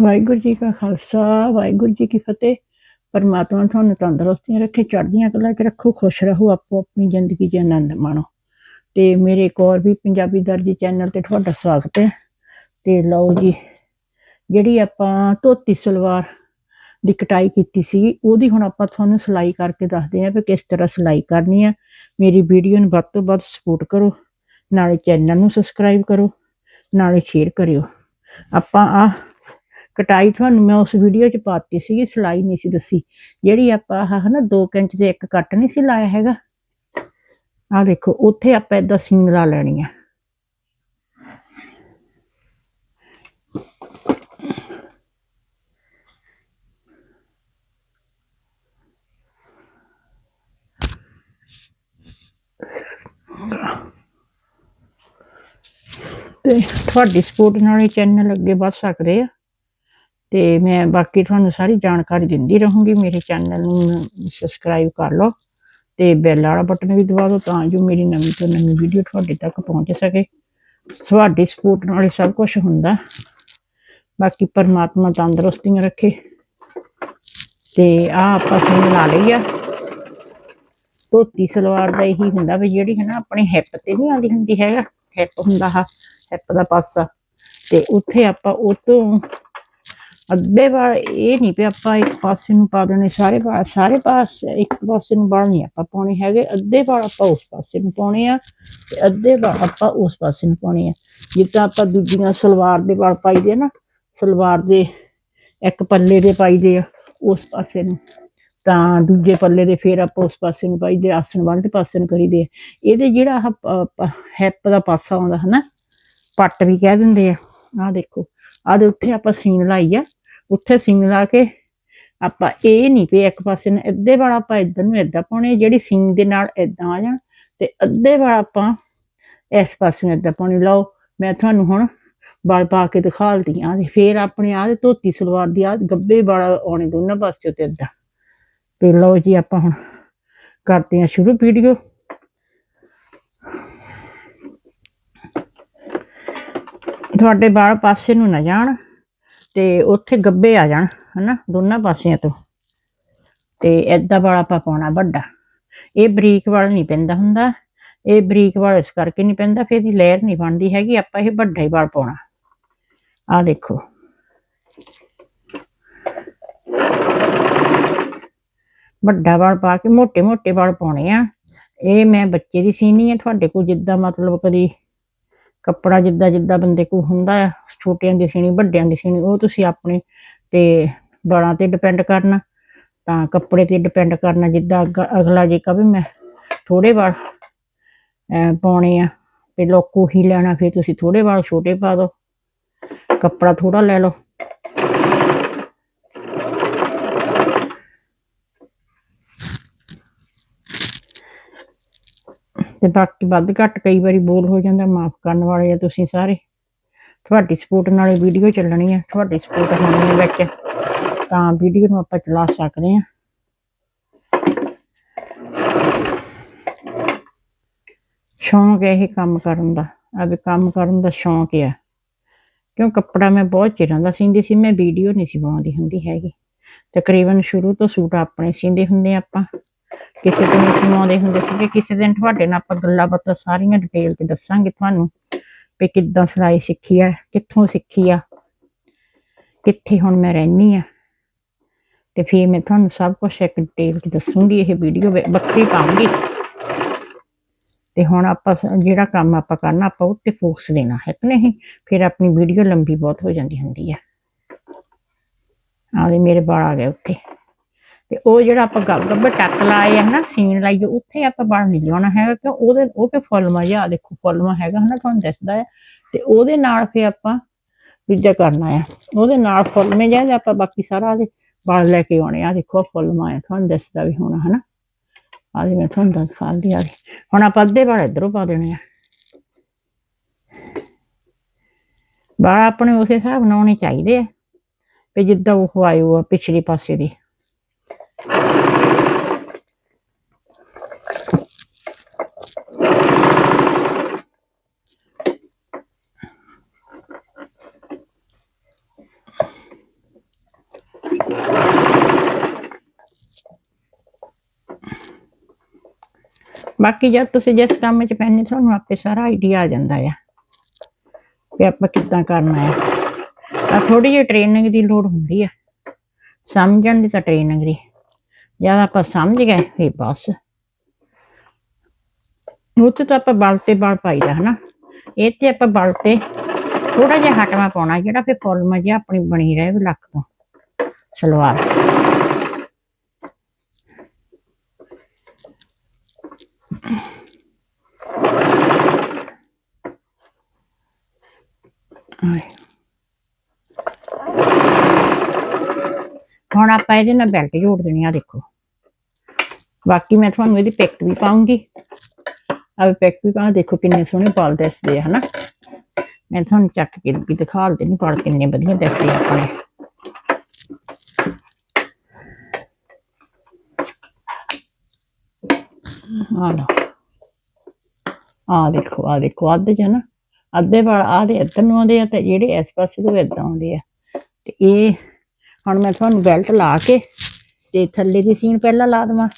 ਵਾਹਿਗੁਰੂ ਜੀ ਕਾ ਖਾਲਸਾ, ਵਾਹਿਗੁਰੂ ਜੀ ਕੀ ਫਤਿਹ। ਪਰਮਾਤਮਾ ਤੁਹਾਨੂੰ ਤੰਦਰੁਸਤੀਆਂ ਰੱਖੇ, ਚੜ੍ਹਦੀਆਂ ਕਲਾ ਚ ਰੱਖੋ, ਖੁਸ਼ ਰਹੋ, ਆਪੋ ਆਪਣੀ ਜ਼ਿੰਦਗੀ 'ਚ ਆਨੰਦ ਮਾਣੋ। ਤੇ ਮੇਰੇ ਇੱਕ ਹੋਰ ਵੀ ਪੰਜਾਬੀ ਦਰਜੀ ਚੈਨਲ ਤੇ ਤੁਹਾਡਾ ਸਵਾਗਤ ਹੈ। ਤੇ ਲਓ ਜੀ, ਜਿਹੜੀ ਆਪਾਂ ਧੋਤੀ ਸਲਵਾਰ ਦੀ ਕਟਾਈ ਕੀਤੀ ਸੀ, ਉਹਦੀ ਹੁਣ ਆਪਾਂ ਤੁਹਾਨੂੰ ਸਿਲਾਈ ਕਰਕੇ ਦੱਸਦੇ ਹਾਂ ਵੀ ਕਿਸ ਤਰ੍ਹਾਂ ਸਿਲਾਈ ਕਰਨੀ ਹੈ ਮੇਰੀ ਵੀਡੀਓ ਨੂੰ ਵੱਧ ਤੋਂ ਵੱਧ ਸਪੋਰਟ ਕਰੋ, ਨਾਲੇ ਚੈਨਲ ਨੂੰ ਸਬਸਕ੍ਰਾਈਬ ਕਰੋ, ਨਾਲੇ ਸ਼ੇਅਰ ਕਰਿਓ। ਆਪਾਂ ਆ ਕਟਾਈ ਤੁਹਾਨੂੰ ਮੈਂ ਉਸ ਵੀਡੀਓ 'ਚ ਪਾਤੀ ਸੀਗੀ, ਸਿਲਾਈ ਨਹੀਂ ਸੀ ਦੱਸੀ। ਜਿਹੜੀ ਆਪਾਂ ਆਹ ਹਨਾ 2 ਇੰਚ ਦੇ ਇੱਕ ਕੱਟ ਨਹੀਂ ਸੀ ਲਾਇਆ ਹੈਗਾ। ਆਹ ਦੇਖੋ, ਉੱਥੇ ਆਪਾਂ ਇਦਾਂ ਸੀਨ ਲਾ ਲੈਣੀ ਆ। ਤੇ ਤੁਹਾਡੀ ਸਪੋਰਟ ਨਾਲ ਇਹ ਚੈਨਲ ਅੱਗੇ ਵਧ ਸਕਦੇ ਆ। ਤੇ ਮੈਂ ਬਾਕੀ ਤੁਹਾਨੂੰ ਸਾਰੀ ਜਾਣਕਾਰੀ ਦਿੰਦੀ ਰਹੂੰਗੀ ਮੇਰੇ ਚੈਨਲ ਨੂੰ ਸਬਸਕ੍ਰਾਈਬ ਕਰ ਲਓ ਤੇ ਬੈਲ ਵਾਲਾ ਬਟਨ ਵੀ ਦਬਾ ਦਿਓ ਤਾਂ ਜੋ ਮੇਰੀ ਨਵੀਂ ਤੋਂ ਨਵੀਂ ਵੀਡੀਓ ਤੁਹਾਡੇ ਤੱਕ ਪਹੁੰਚ ਸਕੇ। ਤੁਹਾਡੀ ਸਪੋਰਟ ਨਾਲ ਹੀ ਸਭ ਕੁਝ ਹੁੰਦਾ। ਬਾਕੀ ਪਰਮਾਤਮਾ ਤੰਦਰੁਸਤੀਆਂ ਰੱਖੇ। ਤੇ ਆ ਆਪਾਂ ਸੀਨ ਲਾ ਲਈ ਆ। ਧੋਤੀ ਸਲਵਾਰ ਦਾ ਇਹੀ ਹੁੰਦਾ ਵੀ ਜਿਹੜੀ ਹੈ ਨਾ ਆਪਣੇ ਹਿੱਪ ਤੇ ਨਹੀਂ ਆਉਂਦੀ ਹੁੰਦੀ ਹੈਗਾ। ਹਿੱਪ ਹੁੰਦਾ ਆ ਹਿੱਪ ਦਾ ਪਾਸਾ। ਤੇ ਉੱਥੇ ਆਪਾਂ ਉਹ ਤੋਂ ਅੱਧੇ ਵਾਲ ਇਹ ਨਹੀਂ ਵੀ ਆਪਾਂ ਇੱਕ ਪਾਸੇ ਨੂੰ ਪਾ ਦੇਣੇ, ਸਾਰੇ ਵਾਲ ਸਾਰੇ ਪਾਸੇ, ਇੱਕ ਪਾਸੇ ਨੂੰ ਵਾਲ ਨਹੀਂ ਆਪਾਂ ਪਾਉਣੇ ਹੈਗੇ, ਅੱਧੇ ਵਾਲ ਆਪਾਂ ਉਸ ਪਾਸੇ ਨੂੰ ਪਾਉਣੇ ਆ ਤੇ ਅੱਧੇ ਵਾਲ ਆਪਾਂ ਉਸ ਪਾਸੇ ਨੂੰ ਪਾਉਣੇ ਆ। ਜਿੱਦਾਂ ਆਪਾਂ ਦੂਜੀਆਂ ਸਲਵਾਰ ਦੇ ਵਾਲ ਪਾਈਦੇ ਆ ਨਾ, ਸਲਵਾਰ ਦੇ ਇੱਕ ਪੱਲੇ ਦੇ ਪਾਈਦੇ ਆ ਉਸ ਪਾਸੇ ਨੂੰ, ਤਾਂ ਦੂਜੇ ਪੱਲੇ ਦੇ ਫੇਰ ਆਪਾਂ ਉਸ ਪਾਸੇ ਨੂੰ ਪਾਈਦੇ ਆਸਣ ਵਾਲੇ ਪਾਸੇ ਨੂੰ ਕਰੀਦੇ ਆ। ਇਹਦੇ ਜਿਹੜਾ ਆਹ ਹਿੱਪ ਦਾ ਪਾਸਾ ਆਉਂਦਾ ਹਨਾ, ਪੱਟ ਵੀ ਕਹਿ ਦਿੰਦੇ ਆ। ਆਹ ਦੇਖੋ, ਆਹ ਦੇ ਉੱਥੇ ਆਪਾਂ ਸੀਨ ਲਾਈ ਆ। ਉੱਥੇ ਸਿੰਗ ਲਾ ਕੇ ਆਪਾਂ ਇਹ ਨਹੀਂ ਵੀ ਇੱਕ ਪਾਸੇ ਨੂੰ ਅੱਧੇ ਵਾਲਾ ਆਪਾਂ ਇਧਰ ਨੂੰ ਇਦਾਂ ਪਾਉਣੇ, ਜਿਹੜੀ ਸਿੰਗ ਦੇ ਨਾਲ ਇਦਾਂ ਆ ਜਾਣ ਤੇ ਅੱਧੇ ਵਾਲਾ ਆਪਾਂ ਇਸ ਪਾਸੇ ਨੂੰ ਇਦਾਂ ਪਾਉਣੇ। ਲਓ, ਮੈਂ ਤੁਹਾਨੂੰ ਹੁਣ ਵਾਲ ਪਾ ਕੇ ਦਿਖਾਲਦੀ ਆ ਫੇਰ ਆਪਣੇ ਆਹ ਧੋਤੀ ਸਲਵਾਰ ਦੀ ਆ ਗੱਬੇ ਵਾਲਾ ਆਉਣੇ ਦੋਨਾਂ ਪਾਸੇ ਤੇ ਇਦਾਂ। ਤੇ ਲਓ ਜੀ, ਆਪਾਂ ਹੁਣ ਕਰਦੇ ਆ ਸ਼ੁਰੂ ਵੀਡੀਓ ਤੁਹਾਡੇ ਵਾਲ ਪਾਸੇ ਨੂੰ ਨਾ ਜਾਣ। ਤੇ ਉੱਥੇ ਗੱਬੇ ਆ ਜਾਣ, ਹਨਾ, ਦੋਨਾਂ ਪਾਸਿਆਂ ਤੋਂ। ਤੇ ਐਦਾਂ ਵਾਲਾ ਆਪਾਂ ਪਾਉਣਾ ਵੱਡਾ। ਇਹ ਬਰੀਕ ਵਾਲਾ ਨਹੀਂ ਪੈਂਦਾ ਹੁੰਦਾ। ਇਹ ਬਰੀਕ ਵਾਲਾ ਇਸ ਕਰਕੇ ਨਹੀਂ ਪੈਂਦਾ, ਫਿਰ ਇਹਦੀ ਲੇਅਰ ਨਹੀਂ ਬਣਦੀ ਹੈਗੀ, ਆਪਾਂ ਇਹ ਵੱਡਾ ਹੀ ਵਾਲ ਪਾਉਣਾ। ਆ ਦੇਖੋ। ਵੱਡਾ ਵਾਲ ਪਾ ਕੇ ਮੋٹے ਮੋٹے ਵਾਲ ਪਾਉਣੇ ਆ। ਇਹ ਮੈਂ ਬੱਚੇ ਦੀ ਸੀਨੀ ਆ, ਤੁਹਾਡੇ ਕੋਲ ਜਿੱਦਾਂ ਮਤਲਬ ਕਦੀ ਕੱਪੜਾ ਜਿੱਦਾਂ ਜਿੱਦਾਂ ਬੰਦੇ ਕੋ ਹੁੰਦਾ ਆ, ਛੋਟਿਆਂ ਦੀ ਸੀਣੀ ਵੱਡਿਆਂ ਦੀ ਸੀਣੀ ਉਹ ਤੁਸੀਂ ਆਪਣੇ ਤੇ ਬਾਲਾਂ ਤੇ ਡਿਪੈਂਡ ਕਰਨਾ। ਤਾਂ ਕੱਪੜੇ ਤੇ ਡਿਪੈਂਡ ਕਰਨਾ, ਜਿੱਦਾਂ ਅਗਲਾ ਜੇ ਕਹੇ ਮੈਂ ਥੋੜੇ ਵਾਲ ਪਾਉਣੇ ਆ, ਤੇ ਲੋਕੋ ਹੀ ਲੈਣਾ, ਫਿਰ ਤੁਸੀਂ ਥੋੜੇ ਵਾਲ ਛੋਟੇ ਪਾ ਦਿਓ। ਕੱਪੜਾ ਥੋੜਾ ਲੈ ਲਓ। ਤੇ ਬਾਕੀ ਵੱਧ ਘੱਟ ਕਈ ਵਾਰੀ ਬੋਲ ਹੋ ਜਾਂਦਾ, ਮਾਫ ਕਰਨ ਵਾਲੇ ਆ ਤੁਸੀਂ ਸਾਰੇ। ਤੁਹਾਡੀ ਸਪੋਰਟ ਨਾਲ ਇਹ ਵੀਡੀਓ ਚੱਲਣੀ ਆ, ਤੁਹਾਡੀ ਸਪੋਰਟ ਹੋਣੀ ਵਿੱਚ। ਤਾਂ ਵੀਡੀਓ ਨੂੰ ਆਪਾਂ ਚਲਾ ਸਕਦੇ ਆ। ਸ਼ੌਂਕ ਹੈ ਇਹ ਕੰਮ ਕਰਨ ਦਾ। ਅਬ ਕੰਮ ਕਰਨ ਦਾ ਸ਼ੌਂਕ ਹੈ ਕਿਉਂ ਕੱਪੜਾ ਮੈਂ ਬਹੁਤ ਚਿਰਾਂ ਦਾ ਸੀਂਦੀ ਸੀ, ਮੈਂ ਵੀਡੀਓ ਨਹੀਂ ਸੀ ਬਣਾਉਂਦੀ ਹੁੰਦੀ ਹੈਗੀ। ਤਕਰੀਬਨ ਸ਼ੁਰੂ ਤੋਂ ਸੂਟ ਆਪਣੇ ਸੀਂਦੇ ਹੁੰਦੇ ਆਪਾਂ। ਕਿਸੇ ਦਿਨ ਨਹੀਂ ਸਿਮਾਉਂਦੇ ਹੁੰਦੇ ਸੀਗੇ, ਕਿਸੇ ਦਿਨ ਤੁਹਾਡੇ ਨਾਲ ਆਪਾਂ ਗੱਲਾਂ ਬਾਤਾਂ ਸਾਰੀਆਂ ਡਿਟੇਲ ਤੇ ਦੱਸਾਂਗੇ ਤੁਹਾਨੂੰ ਵੀ ਕਿੱਦਾਂ ਸਿਲਾਈ ਸਿੱਖੀ ਆ, ਕਿੱਥੋਂ ਸਿੱਖੀ ਆ, ਕਿੱਥੇ ਹੁਣ ਮੈਂ ਰਹਿਣੀ ਆ। ਤੇ ਫਿਰ ਮੈਂ ਤੁਹਾਨੂੰ ਸਭ ਕੁਝ ਇੱਕ ਡਿਟੇਲ ਤੇ ਦੱਸੂਗੀ, ਇਹ ਵੀਡੀਓ ਵੱਖਰੀ ਪਾਉਂਗੀ। ਤੇ ਹੁਣ ਆਪਾਂ ਜਿਹੜਾ ਕੰਮ ਆਪਾਂ ਕਰਨਾ, ਆਪਾਂ ਉੱਤੇ ਫੋਕਸ ਦੇਣਾ, ਹੈ ਕਿ ਨਹੀਂ? ਫਿਰ ਆਪਣੀ ਵੀਡੀਓ ਲੰਬੀ ਬਹੁਤ ਹੋ ਜਾਂਦੀ ਹੁੰਦੀ ਆ। ਆਲੇ ਮੇਰੇ ਬਾਲ ਆ ਗਏ ਉੱਥੇ। ਤੇ ਉਹ ਜਿਹੜਾ ਆਪਾਂ ਗੱਬੇ ਟੱਕ ਲਾਏ ਆ ਨਾ ਸੀਨ ਲਾਈ ਉੱਥੇ ਆਪਾਂ ਬਣ ਨਹੀਂ ਲਿਆਉਣਾ ਹੈਗਾ ਕਿ ਉਹਦੇ, ਉਹ ਤੇ ਫੁੱਲਮਾ ਜਿਹਾ ਦੇਖੋ ਫੁੱਲਮਾ ਹੈਗਾ, ਹਨਾ, ਤੁਹਾਨੂੰ ਦੱਸਦਾ ਹੈ ਤੇ ਉਹਦੇ ਨਾਲ ਫੇ ਆਪਾਂ ਦੂਜਾ ਕਰਨਾ ਆ। ਉਹਦੇ ਨਾਲ ਫੁੱਲਮੇ ਜਿਹਾ ਆਪਾਂ ਬਾਕੀ ਸਾਰਾ ਦੇ ਵਾਲ ਲੈ ਕੇ ਆਉਣੇ ਆ। ਦੇਖੋ ਫੁੱਲਮਾ ਹੈ ਤੁਹਾਨੂੰ ਦੱਸਦਾ ਵੀ ਹੋਣਾ, ਹਨਾ। ਆ ਜੀ ਮੈਂ ਤੁਹਾਨੂੰ ਦਿਖਾਉਂਦੀ ਆ ਹੁਣ ਆਪਾਂ ਅੱਧੇ ਬਾਲ ਇਧਰੋਂ ਪਾ ਦੇਣੇ ਆ। ਬਾਲ ਆਪਣੇ ਉਸੇ ਹਿਸਾਬ ਨਾਲ ਹੋਣੇ ਚਾਹੀਦੇ ਆ, ਵੀ ਜਿੱਦਾਂ ਉਹ ਆਇਓ ਆ ਪਿਛਲੇ ਪਾਸੇ ਦੀ। ਬਾਕੀ ਜਦ ਤੁਸੀਂ ਜਿਸ ਕੰਮ 'ਚ ਪੈਣੇ ਤੁਹਾਨੂੰ ਆਪੇ ਸਾਰਾ ਆਈਡੀਆ ਆ ਜਾਂਦਾ ਆ ਕਿ ਆਪਾਂ ਕਿੱਦਾਂ ਕਰਨਾ ਹੈ ਆ ਥੋੜੀ ਜਿਹੀ ਟ੍ਰੇਨਿੰਗ ਦੀ ਲੋੜ ਹੁੰਦੀ ਆ। ਸਮਝਣ ਦੀ ਤਾਂ ਟ੍ਰੇਨਿੰਗ ਦੀ। ਜਦ ਆਪਾਂ ਸਮਝ ਗਏ ਫੇ ਬਸ ਉੱਥੇ ਤਾਂ ਆਪਾਂ ਬਲ ਤੇ ਬਲ ਪਾਈਦਾ ਹਨਾ ਇਹ ਤੇ ਆਪਾਂ ਬਲ ਤੇ ਥੋੜਾ ਜਿਹਾ ਹਟਵਾ ਪਾਉਣਾ ਜਿਹੜਾ ਫੇ ਫੁੱਲ ਜਿਹਾ ਆਪਣੀ ਬਣੀ ਰਹੇ ਵੀ ਲੱਕ ਤੋਂ ਸਲਵਾਰ ਆਏ। ਹੁਣ ਆਪਾਂ ਇਹਦੇ ਨਾਲ ਬੈਲਟ ਜੋੜ ਦੇਣੀ ਆ, ਦੇਖੋ। ਬਾਕੀ ਮੈਂ ਤੁਹਾਨੂੰ ਇਹਦੀ ਪਿਕ ਵੀ ਪਾਉਂਗੀ। ਆ ਪਿਕ ਵੀ ਪਾ ਦੇਖੋ ਕਿੰਨੇ ਸੋਹਣੇ ਪਾਲ ਦਿਸਦੇ ਆ, ਹਨਾ। ਮੈਂ ਤੁਹਾਨੂੰ ਚੱਕ ਕੇ ਵੀ ਦਿਖਾ ਦੇਣੀ ਪਾਲ ਕਿੰਨੇ ਵਧੀਆ ਦਿਸਦੇ ਆਪਣੇ। ਆ ਲਓ। ਆ ਦੇਖੋ ਆ ਦੇਖੋ, ਅੱਧ ਚ ਨਾ। ਅੱਧੇ ਵਾਲ ਆ ਦੇ ਇੱਧਰ ਨੂੰ ਆਉਂਦੇ ਆ ਤੇ ਜਿਹੜੇ ਇਸ ਪਾਸੇ ਤੋਂ ਇਦਾਂ ਆਉਂਦੇ ਆ। ਤੇ ਇਹ ਹੁਣ ਮੈਂ ਤੁਹਾਨੂੰ ਬੈਲਟ ਲਾ ਕੇ ਤੇ ਥੱਲੇ ਦੀ ਸੀਨ ਪਹਿਲਾਂ ਲਾ ਦੇਵਾਂ।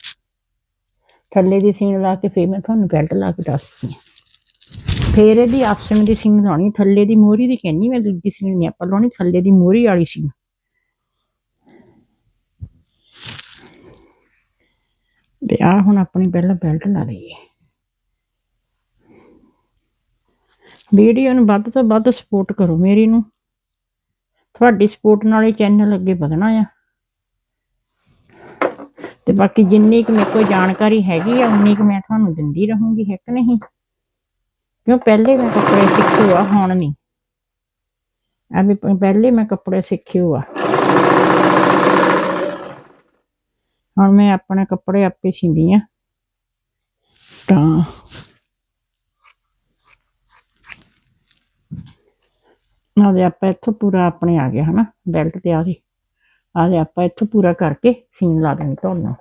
ਥੱਲੇ ਦੀ ਸੀਨ ਲਾ ਕੇ ਫਿਰ ਮੈਂ ਤੁਹਾਨੂੰ ਬੈਲਟ ਲਾ ਕੇ ਦੱਸਦੀ ਹਾਂ। ਫਿਰ ਇਹਦੀ ਆਸਣ ਦੀ ਸੀਨ ਲਾਉਣੀ, ਥੱਲੇ ਦੀ ਮੋਹਰੀ ਦੀ ਕਹਿੰਨੀ ਮੈਂ ਦੂਜੀ ਸੀਨ ਨਹੀਂ ਆਪਾਂ ਲਾਉਣੀ, ਥੱਲੇ ਦੀ ਮੋਹਰੀ ਵਾਲੀ ਸੀਨ। ਤੇ ਆ ਹੁਣ ਆਪਣੀ ਪਹਿਲਾਂ ਬੈਲਟ ਲਾ ਲਈਏ। ਵੀਡੀਓ ਨੂੰ ਵੱਧ ਤੋਂ ਵੱਧ ਸਪੋਰਟ ਕਰੋ ਮੇਰੀ ਨੂੰ। ਤੁਹਾਡੀ ਸਪੋਰਟ ਨਾਲ ਹੀ ਚੈਨਲ ਅੱਗੇ ਵਧਣਾ ਆ। ਤੇ ਬਾਕੀ ਜਿੰਨੀ ਕੁ ਮੇਰੇ ਕੋਲ ਜਾਣਕਾਰੀ ਹੈਗੀ ਆ, ਉਨੀ ਕੁ ਮੈਂ ਤੁਹਾਨੂੰ ਦਿੰਦੀ ਰਹੂੰਗੀ, ਹੈ ਕਿ ਨਹੀਂ? ਕਿਉਂ ਪਹਿਲੇ ਮੈਂ ਕੱਪੜੇ ਸਿੱਖੇ ਆ, ਹੁਣ ਨਹੀਂ। ਆ ਵੀ ਪ- ਪਹਿਲੇ ਮੈਂ ਕੱਪੜੇ ਸਿੱਖੇ ਆ। ਹੁਣ ਮੈਂ ਆਪਣੇ ਕੱਪੜੇ ਆਪੇ ਸੀਂਦੀ ਆ। ਤਾਂ ਆਦੇ ਆਪਾਂ ਇੱਥੋਂ ਪੂਰਾ ਆਪਣੇ ਆ ਗਿਆ ਹਨਾ? ਬੈਲਟ ਤੇ ਆ ਗਈ ਆਦੇ ਆਪਾਂ ਇੱਥੋਂ ਪੂਰਾ ਕਰਕੇ ਸੀਨ ਲਾ ਦੇਣੀ ਤੁਹਾਨੂੰ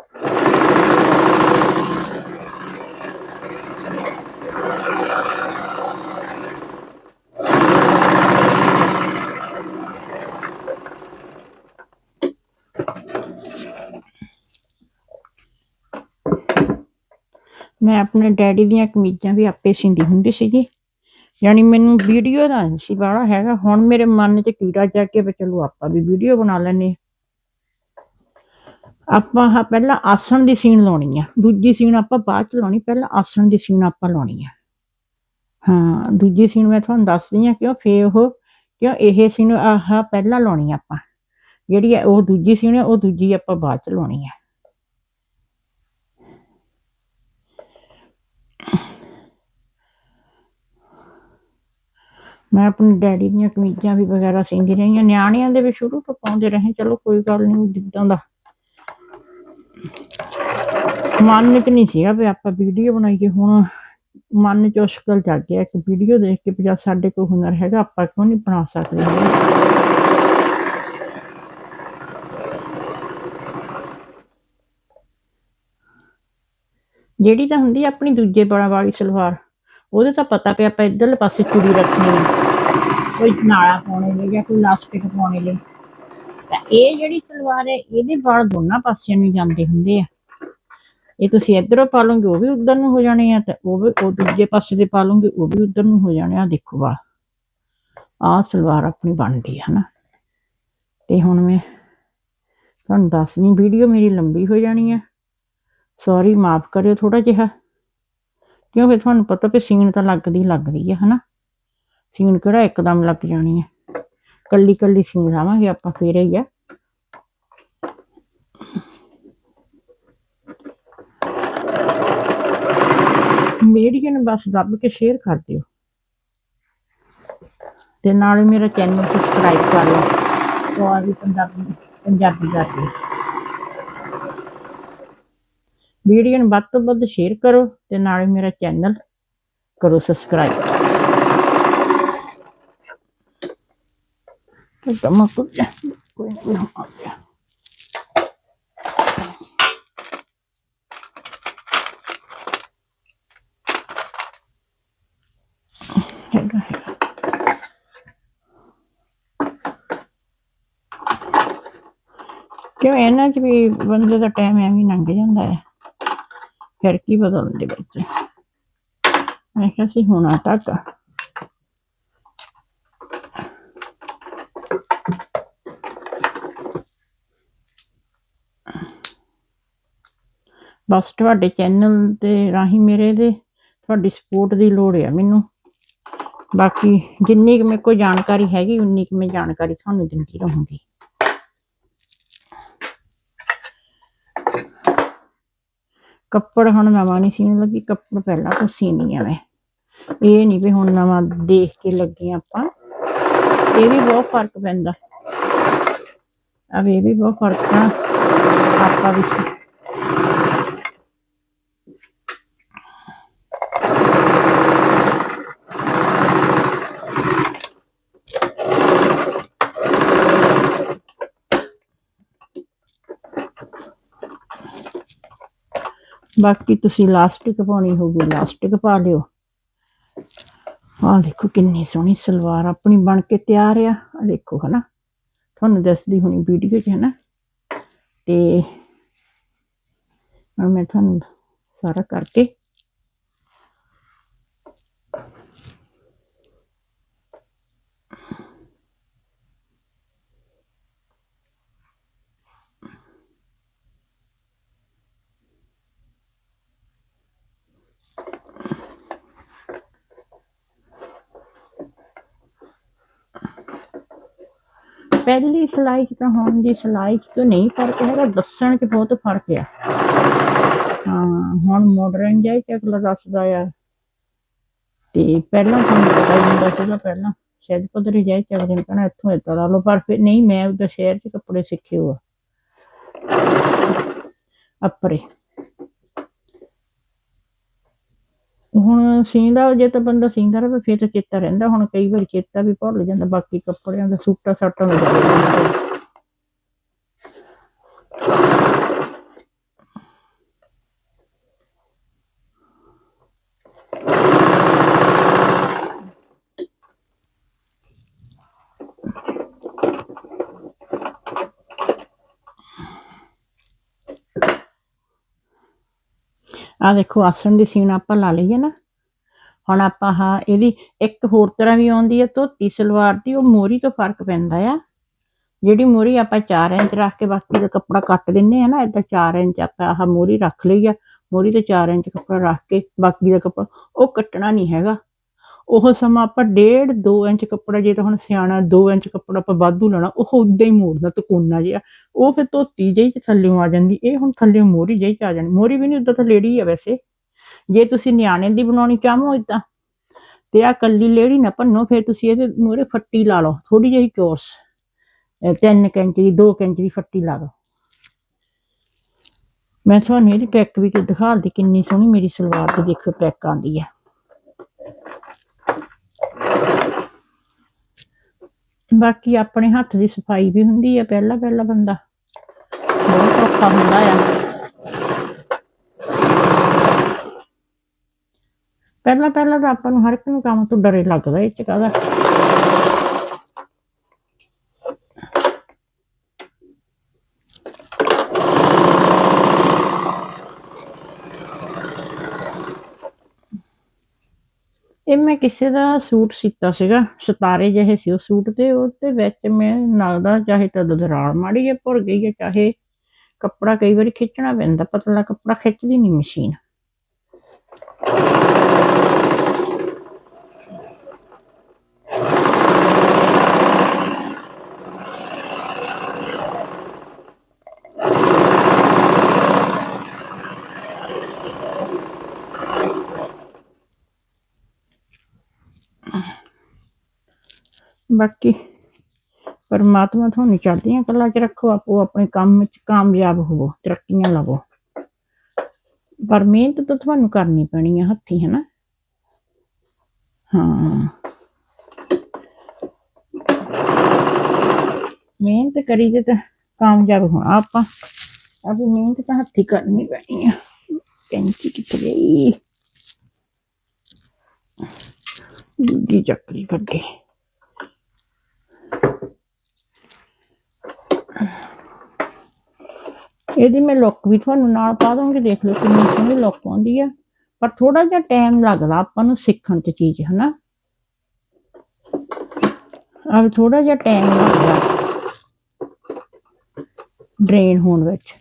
ਮੈਂ ਆਪਣੇ ਡੈਡੀ ਦੀਆਂ ਕਮੀਜ਼ਾਂ ਵੀ ਆਪੇ ਸੀਂਦੀ ਹੁੰਦੀ ਸੀਗੀ। ਯਾਨੀ ਮੈਨੂੰ ਵੀਡੀਓ ਦਾ ਨਹੀਂ ਸੀ ਬਾਹਲਾ ਹੈਗਾ। ਹੁਣ ਮੇਰੇ ਮਨ 'ਚ ਕੀੜਾ ਜਾ ਕੇ ਵੀ ਚਲੋ ਆਪਾਂ ਵੀ ਵੀਡੀਓ ਬਣਾ ਲੈਨੇ ਆਪਾਂ ਆਹ ਪਹਿਲਾਂ ਆਸਣ ਦੀ ਸੀਨ ਲਾਉਣੀ ਆ। ਦੂਜੀ ਸੀਨ ਆਪਾਂ ਬਾਅਦ ਚ ਲਾਉਣੀ, ਪਹਿਲਾਂ ਆਸਣ ਦੀ ਸੀਨ ਆਪਾਂ ਲਾਉਣੀ ਆ। ਹਾਂ, ਦੂਜੀ ਸੀਨ ਮੈਂ ਤੁਹਾਨੂੰ ਦੱਸਦੀ ਆ ਕਿਉਂ ਫੇ ਉਹ ਕਿਉਂ ਇਹ ਸੀਨ ਆਹ ਪਹਿਲਾਂ ਲਾਉਣੀ ਆਪਾਂ। ਜਿਹੜੀ ਆ ਉਹ ਦੂਜੀ ਸੀਨ ਹੈ ਉਹ ਦੂਜੀ ਆਪਾਂ ਬਾਅਦ ਚ ਲਾਉਣੀ ਆ। ਮੈਂ ਆਪਣੇ ਡੈਡੀ ਦੀਆਂ ਕਮੀਜ਼ਾਂ ਵੀ ਵਗੈਰਾ ਸੀਂਦੀ ਰਹੀ ਹਾਂ। ਨਿਆਣਿਆਂ ਦੇ ਵੀ ਸ਼ੁਰੂ ਤੋਂ ਪਾਉਂਦੇ ਰਹੇ। ਚਲੋ ਕੋਈ ਗੱਲ ਨਹੀਂ, ਜਿੱਦਾਂ ਦਾ। ਮਨ ਚ ਨਹੀਂ ਸੀਗਾ ਵੀ ਆਪਾਂ ਵੀਡੀਓ ਬਣਾਈਏ। ਹੁਣ ਮਨ ਚ ਉਸ਼ਕਲ ਚੱਲ ਗਿਆ ਕਿ ਵੀਡੀਓ ਦੇਖ ਕੇ ਵੀ ਸਾਡੇ ਕੋਲ ਹੁਨਰ ਹੈਗਾ, ਆਪਾਂ ਕਿਉਂ ਨਹੀਂ ਬਣਾ ਸਕਦੇ? ਜਿਹੜੀ ਤਾਂ ਹੁੰਦੀ ਆਪਣੀ ਦੂਜੇ ਬੜਾ ਵਾਲੀ ਸਲਵਾਰ। ਉਹਦੇ ਤਾਂ ਪਤਾ ਪਿਆ ਆਪਾਂ ਇੱਧਰਲੇ ਪਾਸੇ ਚੂੜੀ ਰੱਖਣੀ ਹੈ ਕੋਈ ਨਾਲਾ ਪਾਉਣੇ ਲਈ ਜਾਂ ਕੋਈ ਲਾਸਟਿਕ ਪਾਉਣੇ ਲਈ। ਤਾਂ ਇਹ ਜਿਹੜੀ ਸਲਵਾਰ ਹੈ, ਇਹਦੇ ਵਾਲ ਦੋਨਾਂ ਪਾਸਿਆਂ ਨੂੰ ਜਾਂਦੇ ਹੁੰਦੇ ਆ। ਇਹ ਤੁਸੀਂ ਇੱਧਰੋਂ ਪਾ ਲਓਗੇ, ਉਹ ਵੀ ਉਧਰ ਨੂੰ ਹੋ ਜਾਣੇ ਆ, ਤੇ ਉਹ ਵੀ ਉਹ ਦੂਜੇ ਪਾਸੇ ਦੇ ਪਾ ਲਓਗੇ, ਉਹ ਵੀ ਉਧਰ ਨੂੰ ਹੋ ਜਾਣੇ ਆ। ਦੇਖੋ ਵਾਲ। ਆਹ ਸਲਵਾਰ ਆਪਣੀ ਬਣਦੀ ਹੈ ਨਾ। ਤੇ ਹੁਣ ਮੈਂ ਤੁਹਾਨੂੰ ਦੱਸਦੀ ਵੀਡੀਓ ਮੇਰੀ ਲੰਬੀ ਹੋ ਜਾਣੀ ਹੈ ਸੌਰੀ ਮਾਫ ਕਰਿਓ ਥੋੜਾ ਜਿਹਾ। ਕਿਉਂ? ਫਿਰ ਤੁਹਾਨੂੰ ਪਤਾ ਵੀ ਸੀਨ ਤਾਂ ਲੱਗਦੀ ਲੱਗਦੀ ਹੈ ਹਨਾ? ਸੀਨ ਕਿਹੜਾ ਇੱਕਦਮ ਲੱਗ ਜਾਣੀ ਹੈ ਕੱਲੀ ਕੱਲੀ ਸੀਨ ਲਾਵਾਂਗੇ ਆਪਾਂ, ਫੇਰ ਹੀ ਆ। ਵੀਡੀਓ ਨੂੰ ਬਸ ਦੱਬ ਕੇ ਸ਼ੇਅਰ ਕਰ ਦਿਓ। ਤੇ ਨਾਲੇ ਮੇਰਾ ਚੈਨਲ ਸਬਸਕ੍ਰਾਈਬ ਕਰ ਲਓ। ਉਹ ਆ ਵੀ ਪੰਜਾਬੀ ਪੰਜਾਬੀ ਦਾ ਕੇ ਵੀਡੀਓ ਨੂੰ ਵੱਧ ਤੋਂ ਵੱਧ ਸ਼ੇਅਰ ਕਰੋ ਤੇ ਨਾਲੇ ਮੇਰਾ ਚੈਨਲ ਕਰੋ ਸਬਸਕ੍ਰਾਈਬ ਤੇ ਤਮਾ ਕੋਈ ਕੋਈ ਆ ਗਿਆ। ਕਿਉਂ ਇਹਨਾਂ ਚ ਵੀ ਬੰਦੇ ਦਾ ਟਾਈਮ ਐਵੇਂ ਲੰਘ ਜਾਂਦਾ ਹੈ? ਫਿਰ ਕੀ ਬਦਲਦੇ ਬੱਚੇ? ਮੈਂ ਕਿਹਾ ਸੀ ਹੋਣਾ ਟਾਕਾ ਬਸ ਤੁਹਾਡੇ ਚੈਨਲ ਦੇ ਰਾਹੀਂ ਮੇਰੇ ਦੇ ਤੁਹਾਡੀ ਸਪੋਰਟ ਦੀ ਲੋੜ ਆ ਮੈਨੂੰ। ਬਾਕੀ ਜਿੰਨੀ ਕੁ ਮੇਰੇ ਕੋਲ ਜਾਣਕਾਰੀ ਹੈਗੀ, ਉਨੀ ਕੁ ਮੈਂ ਜਾਣਕਾਰੀ ਤੁਹਾਨੂੰ ਦਿੰਦੀ ਰਹੂੰਗੀ। ਕੱਪੜ ਹੁਣ ਨਵਾਂ ਨਹੀਂ ਸੀਣ ਲੱਗੀ ਕੱਪੜ ਪਹਿਲਾਂ ਤੋਂ ਸੀਨੀ ਆ ਮੈਂ ਇਹ ਨਹੀਂ ਵੀ ਹੁਣ ਨਵਾਂ ਦੇਖ ਕੇ ਲੱਗੇ ਆਪਾਂ। ਇਹ ਵੀ ਬਹੁਤ ਫ਼ਰਕ ਪੈਂਦਾ। ਅਬ ਇਹ ਵੀ ਬਹੁਤ ਫ਼ਰਕ ਆ। ਆਪਾਂ ਵੀ ਸੀ- ਬਾਕੀ ਤੁਸੀਂ ਲਾਸਟਿਕ ਪਾਉਣੀ ਹੋਊਗੀ ਲਾਸਟਿਕ ਪਾ ਲਿਓ। ਆਹ ਦੇਖੋ ਕਿੰਨੀ ਸੋਹਣੀ ਸਲਵਾਰ ਆਪਣੀ ਬਣ ਕੇ ਤਿਆਰ ਆ। ਆਹ ਦੇਖੋ ਹਨਾ, ਤੁਹਾਨੂੰ ਦੱਸਦੀ ਹੁਣੀ ਵੀਡੀਓ 'ਚ ਹਨਾ। ਤੇ ਹੁਣ ਮੈਂ ਤੁਹਾਨੂੰ ਸਾਰਾ ਕਰਕੇ ਪਹਿਲੀ ਸਿਲਾਈ 'ਚ ਤਾਂ ਹੁਣ ਦੀ ਸਿਲਾਈ 'ਚ ਤਾਂ ਨਹੀਂ ਫ਼ਰਕ ਹੈਗਾ ਦੱਸਣ 'ਚ ਬਹੁਤ ਫ਼ਰਕ ਆ। ਹਾਂ, ਹੁਣ ਮਾਡਰਨ ਜਿਹਾ ਹੀ ਅਗਲਾ ਦੱਸਦਾ ਆ। ਤੇ ਪਹਿਲਾਂ ਤੁਹਾਨੂੰ ਪਤਾ ਹੀ ਹੁੰਦਾ ਸੀਗਾ, ਪਹਿਲਾਂ ਸ਼ਾਇਦ ਪਦਰੀ ਜਾਈ ਚੱਲਦੇ ਨੇ ਕਹਿਣਾ ਇੱਥੋਂ ਇੱਦਾਂ ਲਾ ਲਓ, ਪਰ ਫਿਰ ਨਹੀਂ, ਮੈਂ ਉਹਦਾ ਸ਼ਹਿਰ 'ਚ ਕੱਪੜੇ ਸਿੱਖੇ ਹੋ ਆ। ਅੱਪਰੇ ਹੁਣ ਸੀਂਦਾ ਜੇ ਤਾਂ ਬੰਦਾ ਸੀਂਦਾ ਰਹੇ ਫਿਰ ਤਾਂ ਚੇਤਾ ਰਹਿੰਦਾ, ਹੁਣ ਕਈ ਵਾਰ ਚੇਤਾ ਵੀ ਭੁੱਲ ਜਾਂਦਾ, ਬਾਕੀ ਕੱਪੜਿਆਂ ਦਾ ਸੂਟਾ ਸਾਟਾਂ ਦਾ ਆ ਦੇਖੋ, ਆਸਣ ਦੀ ਸੀਨ ਆਪਾਂ ਲਾ ਲਈ ਹੈ ਨਾ। ਹੁਣ ਆਪਾਂ ਹਾਂ ਇਹਦੀ ਇੱਕ ਹੋਰ ਤਰ੍ਹਾਂ ਵੀ ਆਉਂਦੀ ਹੈ, ਧੋਤੀ ਸਲਵਾਰ ਦੀ, ਉਹ ਮੋਰੀ ਤੋਂ ਫ਼ਰਕ ਪੈਂਦਾ ਆ। ਜਿਹੜੀ ਮੋਰੀ ਆਪਾਂ 4 ਇੰਚ ਰੱਖ ਕੇ ਬਾਕੀ ਦਾ ਕੱਪੜਾ ਕੱਟ ਦਿੰਨੇ ਆ ਨਾ, ਏਦਾਂ 4 ਇੰਚ ਆਪਾਂ ਆਹ ਮੋਰੀ ਰੱਖ ਲਈ ਆ। ਮੋਰੀ ਤੇ 4 ਇੰਚ ਕੱਪੜਾ ਰੱਖ ਕੇ ਬਾਕੀ ਦਾ ਕੱਪੜਾ, ਉਹ ਕੱਟਣਾ ਨਹੀਂ ਹੈਗਾ। ਉਹ ਸਮਾਂ ਆਪਾਂ ਡੇਢ 2 ਇੰਚ ਕੱਪੜਾ, ਜੇ ਤਾਂ ਹੁਣ ਸਿਆਣਾ 2 ਇੰਚ ਕੱਪੜਾ ਆਪਾਂ ਵਾਧੂ ਲੈਣਾ, ਉਹ ਉਦਾਂ ਹੀ ਮੋੜਦਾ ਤਕੋਨਾ ਜਿਹਾ। ਉਹ ਫਿਰ ਧੋਤੀ ਜਿਹੀ ਚ ਥੱਲੇੋਂ ਆ ਜਾਂਦੀ, ਇਹ ਹੁਣ ਥੱਲੇ ਮੋਰੀ ਜਿਹੀ ਚ ਆ ਜਾਣੀ। ਮੋਰੀ ਵੀ ਨਹੀਂ ਉਦਾਂ ਤਾਂ ਲੇੜੀ ਆ ਵੈਸੇ। ਜੇ ਤੁਸੀਂ ਨਿਆਣੇ ਦੀ ਬਣਾਉਣੀ ਚਾਹੋ ਇਦਾਂ ਤੇ ਆ ਕੱਲੀ ਲੇੜੀ ਨਾ ਭੰਨੋ, ਫਿਰ ਤੁਸੀਂ ਇਹਦੇ ਮੂਹਰੇ ਫੱਟੀ ਲਾ ਲਓ ਥੋੜੀ ਜਿਹੀ ਚੋਰਸ। 3 ਇੰਚ ਦੀ 2 ਇੰਚ ਦੀ ਫੱਟੀ ਲਾ ਦਿਓ ਮੈਂ ਤੁਹਾਨੂੰ ਇਹਦੀ ਪੈਕ ਵੀ ਦਿਖਾਲਦੀ ਕਿੰਨੀ ਸੋਹਣੀ ਮੇਰੀ ਸਲਵਾਰ ਤੇ ਦੇਖੋ ਪੈਕ ਆਂਦੀ ਹੈ ਬਾਕੀ ਆਪਣੇ ਹੱਥ ਦੀ ਸਫ਼ਾਈ ਵੀ ਹੁੰਦੀ ਹੈ ਪਹਿਲਾ ਪਹਿਲਾ ਬੰਦਾ ਬਹੁਤ ਔਖਾ ਹੁੰਦਾ ਆ। ਪਹਿਲਾਂ ਪਹਿਲਾਂ ਤਾਂ ਆਪਾਂ ਨੂੰ ਹਰ ਇੱਕ ਨੂੰ ਕੰਮ ਤੋਂ ਡਰੇ ਲੱਗਦਾ ਇਹ ਚ ਕਾਹਦਾ? ਮੈਂ ਕਿਸੇ ਦਾ ਸੂਟ ਸੀਤਾ ਸੀਗਾ, ਸਿਤਾਰੇ ਜਿਹੇ ਸੀ ਉਹ ਸੂਟ ਤੇ ਉਹਦੇ ਵਿੱਚ ਮੈਂ ਲੱਗਦਾ ਚਾਹੇ ਤਾਂ ਦਰਾੜ ਮਾੜੀ ਹੈ ਭੁਰ ਗਈ ਹੈ ਚਾਹੇ ਕੱਪੜਾ ਕਈ ਵਾਰੀ ਖਿੱਚਣਾ ਪੈਂਦਾ, ਪਤਲਾ ਕੱਪੜਾ ਖਿੱਚਦੀ ਨਹੀਂ ਮਸ਼ੀਨ। ਬਾਕੀ ਪਰਮਾਤਮਾ ਤੁਹਾਨੂੰ ਚੜ੍ਹਦੀਆਂ ਕਲਾ 'ਚ ਰੱਖੋ, ਆਪੋ ਆਪਣੇ ਕੰਮ 'ਚ ਕਾਮਯਾਬ ਹੋਵੋ, ਤਰੱਕੀਆਂ ਲਵੋ। ਪਰ ਮਿਹਨਤ ਤਾਂ ਤੁਹਾਨੂੰ ਕਰਨੀ ਪੈਣੀ ਆ ਹੱਥੀਂ ਹੈ ਨਾ ਹਾਂ। ਮਿਹਨਤ ਕਰੀ ਜੇ ਤਾਂ ਕਾਮਯਾਬ ਹੋਣਾ। ਆਪਾਂ ਅਭੀ ਮਿਹਨਤ ਤਾਂ ਹੱਥੀਂ ਕਰਨੀ ਪੈਣੀ ਆ। ਕੈਂਚੀ ਕਿੱਥੇ ਗਈ? ਦੂਜੀ ਚੱਕਰੀ ਕੱਢੇ ਇਹਦੀ ਮੈਂ ਲੁੱਕ ਵੀ ਤੁਹਾਨੂੰ ਨਾਲ ਪਾ ਦੂੰਗੀ ਦੇਖ ਲਓ ਕਿੰਨੀ ਸੋਹਣੀ ਲੁੱਕ ਆਉਂਦੀ ਆ। ਪਰ ਥੋੜਾ ਜਿਹਾ ਟਾਈਮ ਲੱਗਦਾ ਆਪਾਂ ਨੂੰ ਸਿੱਖਣ ਚ ਚੀਜ਼, ਹਨਾ? ਆ ਥੋੜਾ ਜਿਹਾ ਟਾਈਮ ਲੱਗਦਾ ਡਰੇਨ ਹੋਣ ਵਿੱਚ।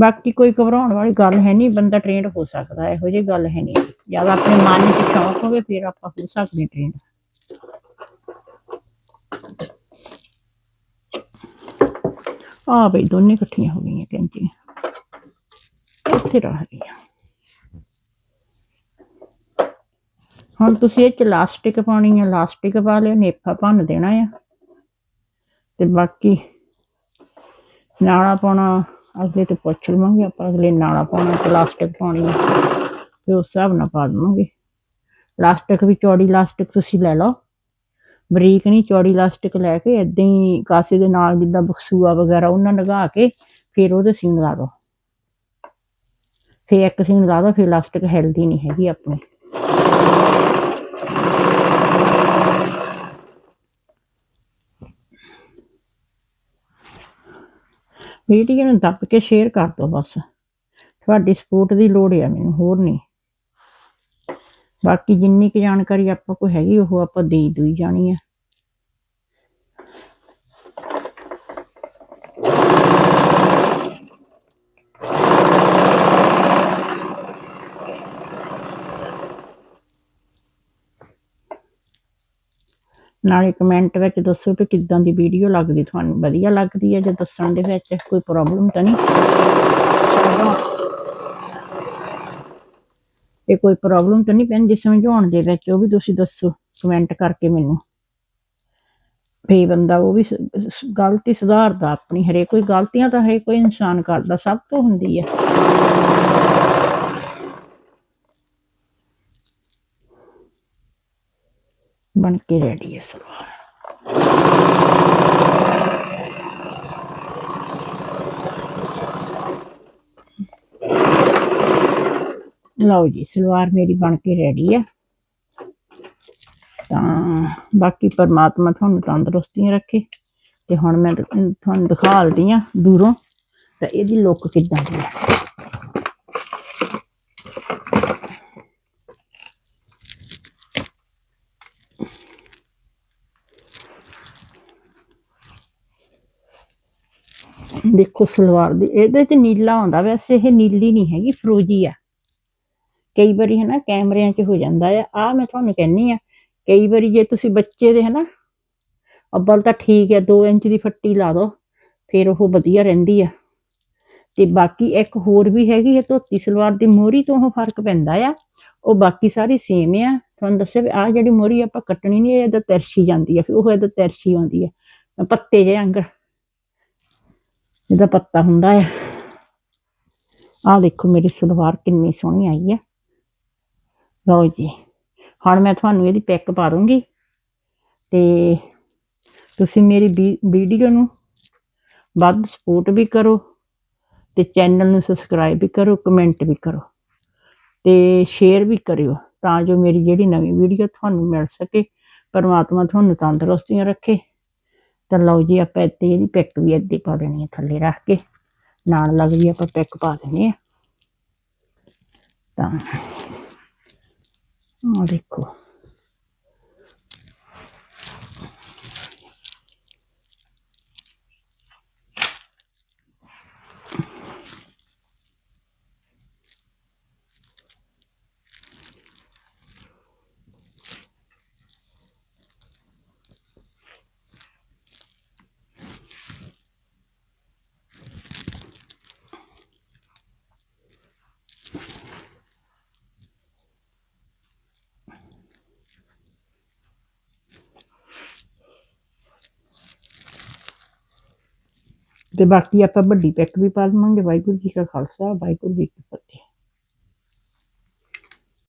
ਬਾਕੀ ਕੋਈ ਘਬਰਾਉਣ ਵਾਲੀ ਗੱਲ ਹੈ ਨਹੀਂ, ਬੰਦਾ ਟ੍ਰੇਨਡ ਹੋ ਸਕਦਾ, ਇਹੋ ਜਿਹੀ ਗੱਲ ਹੈ ਨਹੀਂ। ਜਦ ਆਪਣੇ ਮਨ ਵਿੱਚ ਸ਼ੌਕ ਹੋਵੇ, ਫਿਰ ਆਪਾਂ ਹੋ ਸਕਦੇ ਟ੍ਰੇਨਡ ਆ ਬਈ ਦੋਨੇ ਇਕੱਠੀਆਂ ਹੋ ਗਈਆਂ ਕੈਂਚੀਆਂ ਇੱਥੇ ਰਹਿ ਗਈਆਂ। ਹੁਣ ਤੁਸੀਂ ਇਹ ਚ ਲਾਸਟਿਕ ਪਾਉਣੀ ਹੈ ਲਾਸਟਿਕ ਪਾ ਲਿਓ ਨੇਫਾ ਭੰਨ ਦੇਣਾ ਆ। ਤੇ ਬਾਕੀ ਨਾਲਾ ਪਾਉਣਾ, ਅਗਲੇ ਤੋਂ ਪੁੱਛ ਲਵਾਂਗੇ ਆਪਾਂ, ਅਗਲੇ ਨਾਲਾ ਪਾਉਣਾ ਪਲਾਸਟਿਕ ਪਾਉਣੀ ਹੈ ਤੇ ਉਸ ਹਿਸਾਬ ਨਾਲ ਪਾ ਦਵਾਂਗੇ। ਲਾਸਟਿਕ ਵੀ ਚੌੜੀ ਲਾਸਟਿਕ ਤੁਸੀਂ ਲੈ ਲਓ। ਬਰੀਕ ਨਹੀਂ, ਚੌੜੀ ਲਾਸਟਿਕ ਲੈ ਕੇ ਏਦਾਂ ਹੀ ਕਾਸੇ ਦੇ ਨਾਲ ਜਿੱਦਾਂ ਬਖਸੂਆ ਵਗੈਰਾ ਉਹਨਾਂ ਲਗਾ ਕੇ ਫਿਰ ਉਹਦੇ ਸੀਨ ਲਾ ਦੋ। ਫਿਰ ਇੱਕ ਸੀਨ ਲਾ ਦੋ, ਫਿਰ ਲਾਸਟਿਕ ਹੈਲਦੀ ਨਹੀਂ ਹੈਗੀ ਆਪਣੀ। ਵੀਡੀਓ ਨੂੰ ਦੱਬ ਕੇ ਸ਼ੇਅਰ ਕਰ ਦਿਓ ਬਸ। ਤੁਹਾਡੀ ਸਪੋਰਟ ਦੀ ਲੋੜ ਹੈ ਮੈਨੂੰ, ਹੋਰ ਨਹੀਂ। ਬਾਕੀ ਜਿੰਨੀ ਕੁ ਜਾਣਕਾਰੀ ਆਪਾਂ ਕੋਲ ਹੈਗੀ, ਉਹ ਆਪਾਂ ਦੇ ਦੂਈ ਜਾਣੀ ਹੈ ਨਾਲੇ ਕਮੈਂਟ ਵਿੱਚ ਦੱਸੋ ਕਿ ਕਿੱਦਾਂ ਦੀ ਵੀਡੀਓ ਲੱਗਦੀ, ਤੁਹਾਨੂੰ ਵਧੀਆ ਲੱਗਦੀ ਹੈ ਜਾਂ ਦੱਸਣ ਦੇ ਵਿੱਚ ਕੋਈ ਪ੍ਰੋਬਲਮ ਤਾਂ ਨਹੀਂ? ਇਹ ਕੋਈ ਪ੍ਰੋਬਲਮ ਤਾਂ ਨਹੀਂ ਪੈਂਦੀ ਸਮਝਾਉਣ ਦੇ ਵਿੱਚ, ਉਹ ਵੀ ਤੁਸੀਂ ਦੱਸੋ ਕਮੈਂਟ ਕਰਕੇ ਮੈਨੂੰ। ਫੇ ਬੰਦਾ ਉਹ ਵੀ ਗਲਤੀ ਸੁਧਾਰਦਾ ਆਪਣੀ, ਹਰੇਕ ਕੋਈ ਗਲਤੀਆਂ ਤਾਂ ਹਰੇਕ ਕੋਈ ਇਨਸਾਨ ਕਰਦਾ, ਸਭ ਤੋਂ ਹੁੰਦੀ ਹੈ ਬਣ ਕੇ ਰੈਡੀ ਹੈ ਸਲਵਾਰ। ਲਓ ਜੀ, ਸਲਵਾਰ ਮੇਰੀ ਬਣ ਕੇ ਰੈਡੀ ਆ। ਤਾਂ ਬਾਕੀ ਪਰਮਾਤਮਾ ਤੁਹਾਨੂੰ ਤੰਦਰੁਸਤੀਆਂ ਰੱਖੇ। ਤੇ ਹੁਣ ਮੈਂ ਤੁਹਾਨੂੰ ਦਿਖਾਲਦੀ ਆ ਦੂਰੋਂ, ਤਾਂ ਇਹਦੀ ਲੁੱਕ ਕਿੱਦਾਂ ਦੀ ਹੈ ਦੇਖੋ ਸਲਵਾਰ ਦੀ, ਇਹਦੇ ਚ ਨੀਲਾ ਹੁੰਦਾ ਵੈਸੇ, ਇਹ ਨੀਲੀ ਨਹੀਂ ਹੈਗੀ, ਫਰੋਜੀ ਆ। ਕਈ ਵਾਰੀ ਹਨਾ ਕੈਮਰਿਆਂ 'ਚ ਹੋ ਜਾਂਦਾ ਆ। ਆ ਮੈਂ ਤੁਹਾਨੂੰ ਕਹਿੰਨੀ ਆ, ਕਈ ਵਾਰੀ ਜੇ ਤੁਸੀਂ ਬੱਚੇ ਦੇ ਹਨਾ, ਅੱਬਲ ਤਾਂ ਠੀਕ ਹੈ 2 ਇੰਚ ਦੀ ਫੱਟੀ ਲਾ ਦੋ, ਫਿਰ ਉਹ ਵਧੀਆ ਰਹਿੰਦੀ ਆ। ਤੇ ਬਾਕੀ ਇੱਕ ਹੋਰ ਵੀ ਹੈਗੀ ਹੈ ਧੋਤੀ ਸਲਵਾਰ ਦੀ ਮੋਹਰੀ ਤੋਂ ਉਹ ਫ਼ਰਕ ਪੈਂਦਾ ਆ। ਉਹ ਬਾਕੀ ਸਾਰੀ ਸੇਮ ਆ। ਤੁਹਾਨੂੰ ਦੱਸਿਆ ਵੀ ਆ ਜਿਹੜੀ ਮੋਹਰੀ ਆਪਾਂ ਕੱਟਣੀ ਨਹੀਂ ਇਹਦਾ ਤਿਰਛੀ ਜਾਂਦੀ ਆ ਫਿਰ ਉਹ ਇਹਦਾ ਤਿਰਛੀ ਆਉਂਦੀ ਆ। ਪੱਤੇ ਜਿਹੇ ਅੰਗਰ, ਇਹਦਾ ਪੱਤਾ ਹੁੰਦਾ ਆ। ਆ ਦੇਖੋ ਮੇਰੀ ਸਲਵਾਰ ਕਿੰਨੀ ਸੋਹਣੀ ਆਈ ਆ। ਲਓ ਜੀ। ਹੁਣ ਮੈਂ ਤੁਹਾਨੂੰ ਇਹਦੀ ਪਿਕ ਪਾ ਦੂੰਗੀ। ਤੇ ਤੁਸੀਂ ਮੇਰੀ ਵੀ- ਵੀਡੀਓ ਨੂੰ ਵੱਧ ਸਪੋਰਟ ਵੀ ਕਰੋ ਤੇ ਚੈਨਲ ਨੂੰ ਸਬਸਕ੍ਰਾਈਬ ਵੀ ਕਰੋ ਕਮੈਂਟ ਵੀ ਕਰੋ ਤੇ ਸ਼ੇਅਰ ਵੀ ਕਰਿਓ ਤਾਂ ਜੋ ਮੇਰੀ ਜਿਹੜੀ ਨਵੀਂ ਵੀਡੀਓ ਤੁਹਾਨੂੰ ਮਿਲ ਸਕੇ, ਪਰਮਾਤਮਾ ਤੁਹਾਨੂੰ ਤੰਦਰੁਸਤੀਆਂ ਰੱਖੇ। ਤਾਂ ਲਓ ਜੀ, ਆਪਾਂ ਇੱਥੇ ਇਹਦੀ ਪਿਕ ਵੀ ਅੱਧੀ ਪਾ ਦੇਣੀ ਹੈ ਥੱਲੇ ਰੱਖ ਕੇ। ਨਾਲ ਲੱਗਦੀ ਆਪਾਂ ਪਿਕ ਪਾ ਦੇਣੀ ਹੈ। ਤਾਂ ਆ ਦੇਖੋ ਤੇ ਬਾਕੀ ਆਪਾਂ ਵੱਡੀ ਪੈਕ ਵੀ ਪਾ ਦੇਵਾਂਗੇ ਵਾਹਿਗੁਰੂ ਜੀ ਕਾ ਖਾਲਸਾ, ਵਾਹਿਗੁਰੂ ਜੀ ਕੀ ਫਤਿਹ।